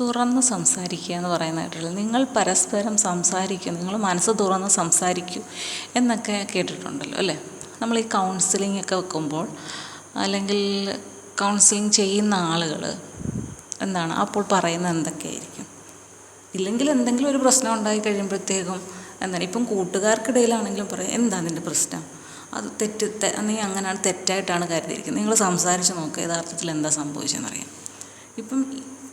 തുറന്ന് സംസാരിക്കുക എന്ന് പറയുന്നതായിട്ടുള്ളത് നിങ്ങൾ പരസ്പരം സംസാരിക്കൂ നിങ്ങൾ മനസ്സ് തുറന്ന് സംസാരിക്കൂ എന്നൊക്കെ കേട്ടിട്ടുണ്ടല്ലോ അല്ലേ? നമ്മൾ ഈ കൗൺസിലിംഗ് ഒക്കെ വെക്കുമ്പോൾ അല്ലെങ്കിൽ കൗൺസിലിംഗ് ചെയ്യുന്ന ആളുകൾ എന്താണ്? അപ്പോൾ പറയുന്നത് എന്തൊക്കെയായിരിക്കും? ഇല്ലെങ്കിൽ എന്തെങ്കിലും ഒരു പ്രശ്നം ഉണ്ടായി കഴിയുമ്പോഴത്തേക്കും എന്താണ്? ഇപ്പം കൂട്ടുകാർക്കിടയിലാണെങ്കിലും പറയാം എന്താ നിന്റെ പ്രശ്നം? അത് തെറ്റ് നീ അങ്ങനെയാണ് തെറ്റായിട്ടാണ് കരുതിയിരിക്കുന്നത്. നിങ്ങൾ സംസാരിച്ച് നോക്കുക യഥാർത്ഥത്തിൽ എന്താ സംഭവിച്ചതെന്നറിയാം. ഇപ്പം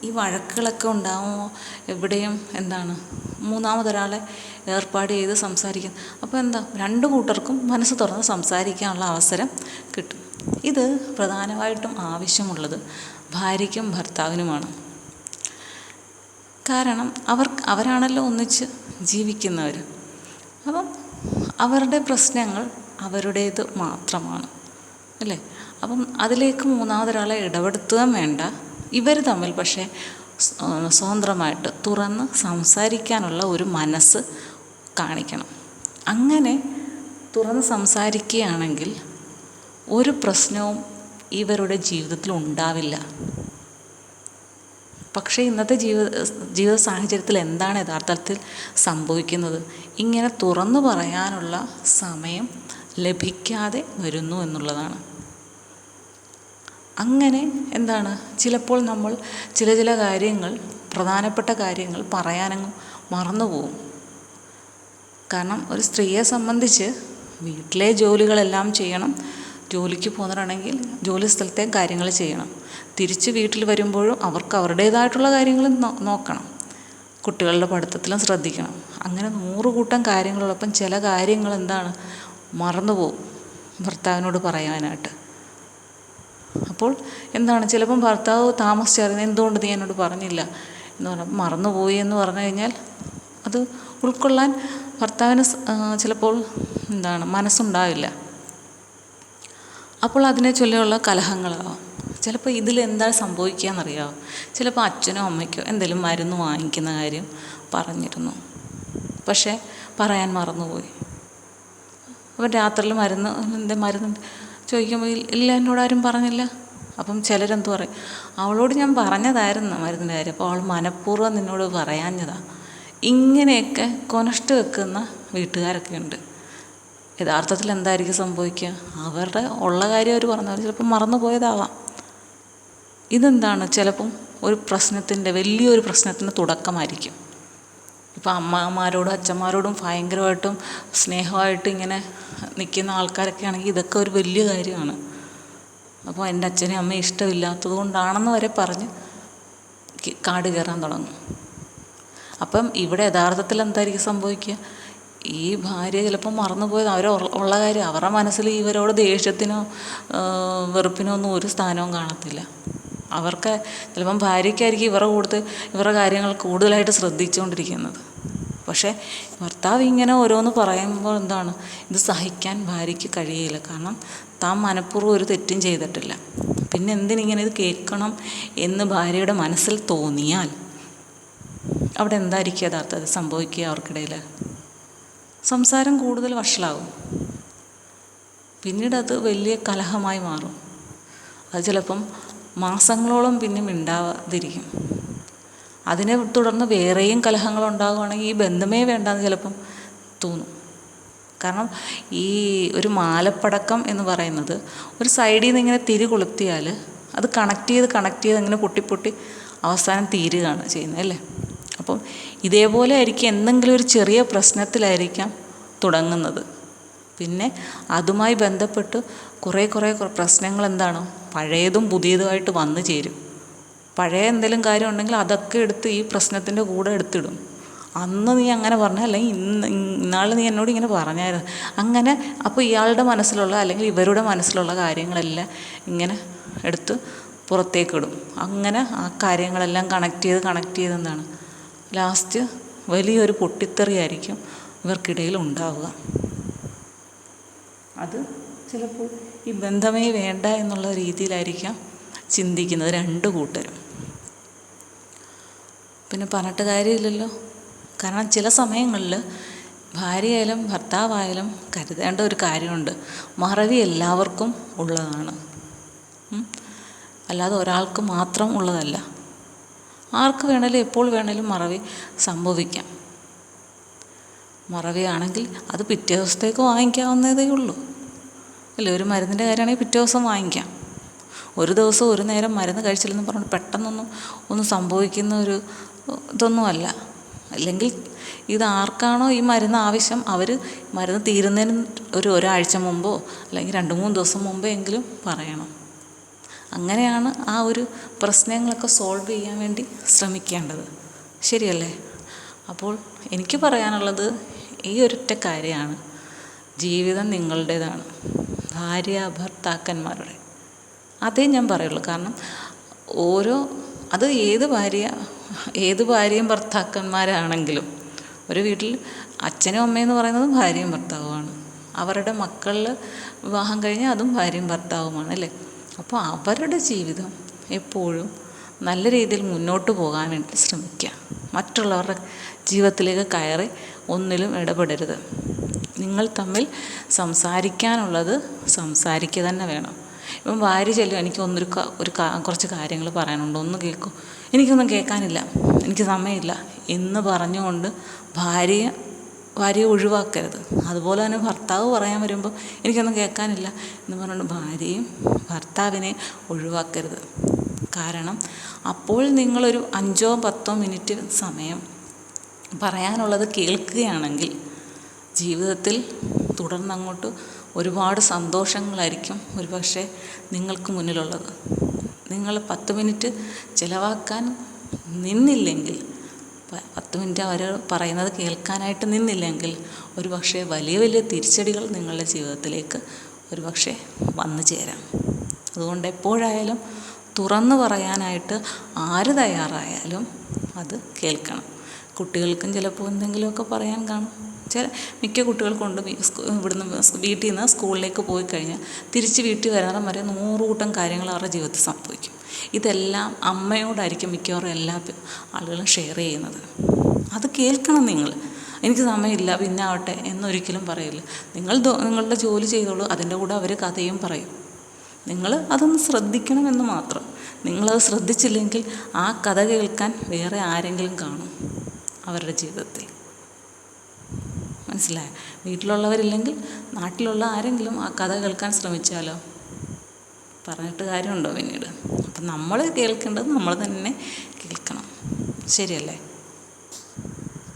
ഈ- വഴക്കുകളൊക്കെ ഉണ്ടാകുമോ എവിടെയും എന്താണ്? മൂന്നാമതൊരാളെ ഏർപ്പാട് ചെയ്ത് സംസാരിക്കും. അപ്പോൾ എന്താ? രണ്ട് കൂട്ടർക്കും മനസ്സ് തുറന്ന് സംസാരിക്കാനുള്ള അവസരം കിട്ടും. ഇത് പ്രധാനമായിട്ടും ആവശ്യമുള്ളത് ഭാര്യയ്ക്കും ഭർത്താവിനുമാണ്. കാരണം അവർ അവരാണല്ലോ ഒന്നിച്ച് ജീവിക്കുന്നവർ അപ്പം അവരുടെ പ്രശ്നങ്ങൾ അവരുടേത് മാത്രമാണ്. അല്ലേ? അപ്പം അതിലേക്ക് മൂന്നാമതൊരാളെ ഇടപെടുത്തുകയും വേണ്ട. ഇവർ തമ്മിൽ പക്ഷേ സ്വതന്ത്രമായിട്ട് തുറന്ന് സംസാരിക്കാനുള്ള ഒരു മനസ്സ് കാണിക്കണം. അങ്ങനെ തുറന്ന് സംസാരിക്കുകയാണെങ്കിൽ ഒരു പ്രശ്നവും ഇവരുടെ ജീവിതത്തിൽ ഉണ്ടാവില്ല. പക്ഷേ ഇന്നത്തെ ജീവിത ജീവിത സാഹചര്യത്തിൽ എന്താണ് യഥാർത്ഥത്തിൽ സംഭവിക്കുന്നത്? ഇങ്ങനെ തുറന്നു പറയാനുള്ള സമയം ലഭിക്കാതെ വരുന്നു എന്നുള്ളതാണ്. അങ്ങനെ എന്താണ്? ചിലപ്പോൾ നമ്മൾ ചില ചില കാര്യങ്ങൾ പ്രധാനപ്പെട്ട കാര്യങ്ങൾ പറയാനങ്ങ് മറന്നുപോകും കാരണം ഒരു സ്ത്രീയെ സംബന്ധിച്ച് വീട്ടിലെ ജോലികളെല്ലാം ചെയ്യണം. ജോലിക്ക് പോകുന്നവരാണെങ്കിൽ ജോലി സ്ഥലത്തെ കാര്യങ്ങൾ ചെയ്യണം. തിരിച്ച് വീട്ടിൽ വരുമ്പോഴും അവർക്ക് അവരുടേതായിട്ടുള്ള കാര്യങ്ങൾ നോക്കണം. കുട്ടികളുടെ പഠിത്തത്തിലും ശ്രദ്ധിക്കണം. അങ്ങനെ നൂറ് കൂട്ടം കാര്യങ്ങളുള്ളപ്പം ചില കാര്യങ്ങൾ എന്താണ്? മറന്നുപോകും ഭർത്താവിനോട് പറയാനായിട്ട്. അപ്പോൾ എന്താണ്? ചിലപ്പം ഭർത്താവ് താമസിച്ചറിയുന്നത് എന്തുകൊണ്ട് നീ എന്നോട് പറഞ്ഞില്ല? എന്ന് പറഞ്ഞാൽ മറന്നുപോയി എന്ന് പറഞ്ഞു കഴിഞ്ഞാൽ അത് ഉൾക്കൊള്ളാൻ ഭർത്താവിന് ചിലപ്പോൾ എന്താണ്? മനസ്സുണ്ടാവില്ല. അപ്പോൾ അതിനെ ചൊല്ലിയുള്ള കലഹങ്ങളാവാം. ചിലപ്പോൾ ഇതിൽ എന്താ സംഭവിക്കുക ചിലപ്പോൾ അച്ഛനോ അമ്മയ്ക്കോ എന്തെങ്കിലും മരുന്ന് വാങ്ങിക്കുന്ന കാര്യം പറഞ്ഞിരുന്നു. പക്ഷേ പറയാൻ മറന്നുപോയി. അപ്പം രാത്രിയിൽ മരുന്ന് എന്താ മരുന്ന് ചോദിക്കുമ്പോൾ "ഇല്ല- എന്നോട് ആരും പറഞ്ഞില്ല. അപ്പം ചിലരെന്തു പറയും? അവളോട് ഞാൻ പറഞ്ഞതായിരുന്നു മരുന്നിന്റെ കാര്യം. അപ്പോൾ അവൾ മനഃപൂർവം നിന്നോട് പറയാഞ്ഞതാ. ഇങ്ങനെയൊക്കെ കൊനഷ്ട് വെക്കുന്ന വീട്ടുകാരൊക്കെ ഉണ്ട്. യഥാർത്ഥത്തിൽ എന്തായിരിക്കും സംഭവിക്കുക? അവരുടെ ഉള്ള കാര്യം അവർ പറഞ്ഞവർ ചിലപ്പോൾ മറന്നു പോയതാവാം. ഇതെന്താണ്? ചിലപ്പം ഒരു പ്രശ്നത്തിന്റെ വലിയൊരു പ്രശ്നത്തിന്റെ തുടക്കമായിരിക്കും. ഇപ്പം അമ്മമാരോടും അച്ഛന്മാരോടും ഭയങ്കരമായിട്ടും സ്നേഹമായിട്ട് ഇങ്ങനെ നിൽക്കുന്ന ആൾക്കാരൊക്കെ ആണെങ്കിൽ ഇതൊക്കെ ഒരു വലിയ കാര്യമാണ്. അപ്പോൾ എന്റെ അച്ഛനെയും അമ്മയും ഇഷ്ടമില്ലാത്തത് കൊണ്ടാണെന്ന് വരെ പറഞ്ഞ് കാട് കയറാൻ തുടങ്ങും. അപ്പം ഇവിടെ യഥാർത്ഥത്തിൽ എന്തായിരിക്കും സംഭവിക്കുക? ഈ ഭാര്യ ചിലപ്പോൾ മറന്നുപോയത് അവർ ഉള്ള കാര്യം അവരുടെ മനസ്സിൽ ഇവരോട് ദേഷ്യത്തിനോ വെറുപ്പിനോ ഒന്നും ഒരു സ്ഥാനവും കാണത്തില്ല. അവർക്ക് ചിലപ്പം ഭാര്യയ്ക്കായിരിക്കും ഇവരുടെ കൂടുതൽ ഇവരുടെ കാര്യങ്ങൾ കൂടുതലായിട്ട് ശ്രദ്ധിച്ചുകൊണ്ടിരിക്കുന്നത്. പക്ഷേ ഭർത്താവ് ഇങ്ങനെ ഓരോന്ന് പറയുമ്പോൾ എന്താണ്? ഇത് സഹിക്കാൻ ഭാര്യയ്ക്ക് കഴിയില്ല. കാരണം താൻ മനഃപൂർവം ഒരു തെറ്റും ചെയ്തിട്ടില്ല. പിന്നെ എന്തിനിങ്ങനെ ഇത് കേൾക്കണം എന്ന് ഭാര്യയുടെ മനസ്സിൽ തോന്നിയാൽ അവിടെ എന്തായിരിക്കും യഥാർത്ഥത്തിൽ സംഭവിക്കുക അവർക്കിടയിൽ? സംസാരം കൂടുതൽ വഷളാകും. പിന്നീട് അത് വലിയ കലഹമായി മാറും. അത് ചിലപ്പം മാസങ്ങളോളം പിന്നെ മിണ്ടാതിരിക്കും. അതിനെ തുടർന്ന് വേറെയും കലഹങ്ങൾ ഉണ്ടാകുവാണെങ്കിൽ ഈ ബന്ധമേ വേണ്ടെന്ന് ചിലപ്പം തോന്നും. കാരണം ഈ ഒരു മാലപ്പടക്കം എന്ന് പറയുന്നത് ഒരു സൈഡിൽ നിന്ന് ഇങ്ങനെ തിരി കൊളുത്തിയാൽ അത് കണക്ട് ചെയ്ത് കണക്ട് ചെയ്ത് അങ്ങനെ പൊട്ടി പൊട്ടി അവസാനം തീരുകയാണ് ചെയ്യുന്നത് അല്ലേ? അപ്പം ഇതേപോലെ ആയിരിക്കും എന്തെങ്കിലും ഒരു ചെറിയ പ്രശ്നത്തിലായിരിക്കാം തുടങ്ങുന്നത്. പിന്നെ അതുമായി ബന്ധപ്പെട്ട് കുറേ കുറേ പ്രശ്നങ്ങൾ എന്താണ് പഴയതും പുതിയതുമായിട്ട് വന്നു ചേരും. പഴയ എന്തെങ്കിലും കാര്യം ഉണ്ടെങ്കിൽ അതൊക്കെ എടുത്ത് ഈ പ്രശ്നത്തിന്റെ കൂടെ എടുത്തിടും. അന്ന് നീ അങ്ങനെ പറഞ്ഞ അല്ലെങ്കിൽ ഇന്ന് ഇന്നാൾ നീ എന്നോട് ഇങ്ങനെ പറഞ്ഞായിരുന്നു. അങ്ങനെ അപ്പോൾ ഇയാളുടെ മനസ്സിലുള്ള അല്ലെങ്കിൽ ഇവരുടെ മനസ്സിലുള്ള കാര്യങ്ങളെല്ലാം ഇങ്ങനെ എടുത്ത് പുറത്തേക്കിടും അങ്ങനെ ആ കാര്യങ്ങളെല്ലാം കണക്ട് ചെയ്ത് കണക്ട് ചെയ്തെന്നാണ് ലാസ്റ്റ് വലിയൊരു പൊട്ടിത്തെറിയായിരിക്കും ഇവർക്കിടയിൽ ഉണ്ടാവുക. അത് ചിലപ്പോൾ ഈ ബന്ധമേ വേണ്ട എന്നുള്ള രീതിയിലായിരിക്കാം ചിന്തിക്കുന്നത് രണ്ട് കൂട്ടരും. പിന്നെ പറഞ്ഞിട്ട് കാര്യമില്ലല്ലോ. കാരണം ചില സമയങ്ങളിൽ ഭാര്യയായാലും ഭർത്താവായാലും കരുതേണ്ട ഒരു കാര്യമുണ്ട്. മറവി എല്ലാവർക്കും ഉള്ളതാണ്. അല്ലാതെ ഒരാൾക്ക് മാത്രം ഉള്ളതല്ല. ആർക്ക് വേണേലും എപ്പോൾ വേണേലും മറവി സംഭവിക്കാം. മറവിയാണെങ്കിൽ അത് പിറ്റേ ദിവസത്തേക്ക് വാങ്ങിക്കാവുന്നതേ ഉള്ളൂ. അല്ല? ഒരു മരുന്നിന്റെ കാര്യമാണെങ്കിൽ പിറ്റേ ദിവസം വാങ്ങിക്കാം. ഒരു ദിവസം ഒരു നേരം മരുന്ന് കഴിച്ചില്ലെന്ന് പറഞ്ഞിട്ട് പെട്ടെന്നൊന്നും ഒന്നും സംഭവിക്കുന്ന ഒരു ഇതൊന്നുമല്ല. അല്ലെങ്കിൽ ഇത് ആർക്കാണോ ഈ മരുന്ന് ആവശ്യം? അവർ മരുന്ന് തീരുന്നതിന് ഒരു ഒരാഴ്ച മുമ്പോ അല്ലെങ്കിൽ രണ്ട് മൂന്ന് ദിവസം മുമ്പോ എങ്കിലും പറയണം. അങ്ങനെയാണ് ആ ഒരു പ്രശ്നങ്ങളൊക്കെ സോൾവ് ചെയ്യാൻ വേണ്ടി ശ്രമിക്കേണ്ടത്. ശരിയല്ലേ? അപ്പോൾ എനിക്ക് പറയാനുള്ളത് ഈ ഒരൊറ്റ കാര്യമാണ്. ജീവിതം നിങ്ങളുടേതാണ്. ഭാര്യ ഭർത്താക്കന്മാരുടെ. അതേ ഞാൻ പറയുള്ളൂ. കാരണം ഓരോ അത് ഏത് ഭാര്യ ഏത് ഭാര്യയും ഭർത്താക്കന്മാരാണെങ്കിലും ഒരു വീട്ടിൽ അച്ഛനും അമ്മയെന്ന് പറയുന്നത് ഭാര്യയും ഭർത്താവുമാണ്. അവരുടെ മക്കളിൽ വിവാഹം കഴിഞ്ഞാൽ അതും ഭാര്യയും ഭർത്താവുമാണ് അല്ലേ? അപ്പോൾ അവരുടെ ജീവിതം എപ്പോഴും നല്ല രീതിയിൽ മുന്നോട്ട് പോകാൻ വേണ്ടി ശ്രമിക്കുക. മറ്റുള്ളവരുടെ ജീവിതത്തിലേക്ക് കയറി ഒന്നിലും ഇടപെടരുത്. നിങ്ങൾ തമ്മിൽ സംസാരിക്കാനുള്ളത് സംസാരിക്കുക തന്നെ വേണം. ഇപ്പം ഭാര്യ ചെല്ലും. എനിക്ക് ഒന്നൊരു ഒരു കുറച്ച് കാര്യങ്ങൾ പറയാനുണ്ട്. ഒന്ന് കേൾക്കൂ എനിക്കൊന്നും കേൾക്കാനില്ല. എനിക്ക് സമയമില്ല. എന്ന് പറഞ്ഞുകൊണ്ട് ഭാര്യയെ ഭാര്യയെ ഒഴിവാക്കരുത്. അതുപോലെ തന്നെ ഭർത്താവ് പറയാൻ വരുമ്പോൾ എനിക്കൊന്നും കേൾക്കാനില്ല എന്ന് പറഞ്ഞുകൊണ്ട് ഭാര്യയും ഭർത്താവിനെ ഒഴിവാക്കരുത്. കാരണം അപ്പോൾ നിങ്ങളൊരു അഞ്ചോ പത്തോ മിനിറ്റ് സമയം പറയാനുള്ളത് കേൾക്കുകയാണെങ്കിൽ ജീവിതത്തിൽ തുടർന്നങ്ങോട്ട് ഒരുപാട് സന്തോഷങ്ങളായിരിക്കും ഒരുപക്ഷെ നിങ്ങൾക്ക് മുന്നിലുള്ളത്. നിങ്ങൾ പത്ത് മിനിറ്റ് ചിലവാക്കാൻ നിന്നില്ലെങ്കിൽ പത്ത് മിനിറ്റ് അവർ പറയുന്നത് കേൾക്കാനായിട്ട് നിന്നില്ലെങ്കിൽ ഒരു പക്ഷേ വലിയ വലിയ തിരിച്ചടികൾ നിങ്ങളുടെ ജീവിതത്തിലേക്ക് ഒരു പക്ഷേ വന്നു ചേരാം. അതുകൊണ്ട് എപ്പോഴായാലും തുറന്നു പറയാനായിട്ട് ആര് തയ്യാറായാലും അത് കേൾക്കണം. കുട്ടികൾക്കും ചിലപ്പോൾ എന്തെങ്കിലുമൊക്കെ പറയാൻ കാണും. ചില മിക്ക കുട്ടികൾക്കുണ്ട് ഇവിടുന്ന് വീട്ടിൽ നിന്ന് സ്കൂളിലേക്ക് പോയി കഴിഞ്ഞാൽ തിരിച്ച് വീട്ടിൽ വരാറും വരെ നൂറുകൂട്ടം കാര്യങ്ങൾ അവരുടെ ജീവിതത്തിൽ സംഭവിക്കും. ഇതെല്ലാം അമ്മയോടായിരിക്കും മിക്കവാറും എല്ലാ ആളുകളും ഷെയർ ചെയ്യുന്നത്. അത് കേൾക്കണം നിങ്ങൾ. എനിക്ക് സമയമില്ല പിന്നെ ആവട്ടെ എന്നൊരിക്കലും പറയില്ല. നിങ്ങൾ നിങ്ങളുടെ ജോലി ചെയ്തോളൂ അതിന്റെ കൂടെ അവർ കഥയും പറയും. നിങ്ങൾ അതൊന്ന് ശ്രദ്ധിക്കണമെന്ന് മാത്രം. നിങ്ങളത് ശ്രദ്ധിച്ചില്ലെങ്കിൽ ആ കഥ കേൾക്കാൻ വേറെ ആരെങ്കിലും കാണും അവരുടെ ജീവിതത്തിൽ. മനസ്സിലായോ. വീട്ടിലുള്ളവരില്ലെങ്കിൽ നാട്ടിലുള്ള ആരെങ്കിലും ആ കഥ കേൾക്കാൻ ശ്രമിച്ചാലോ? പറഞ്ഞിട്ട് കാര്യമുണ്ടോ പിന്നീട്? അപ്പം നമ്മൾ കേൾക്കേണ്ടത് നമ്മൾ തന്നെ കേൾക്കണം. ശരിയല്ലേ?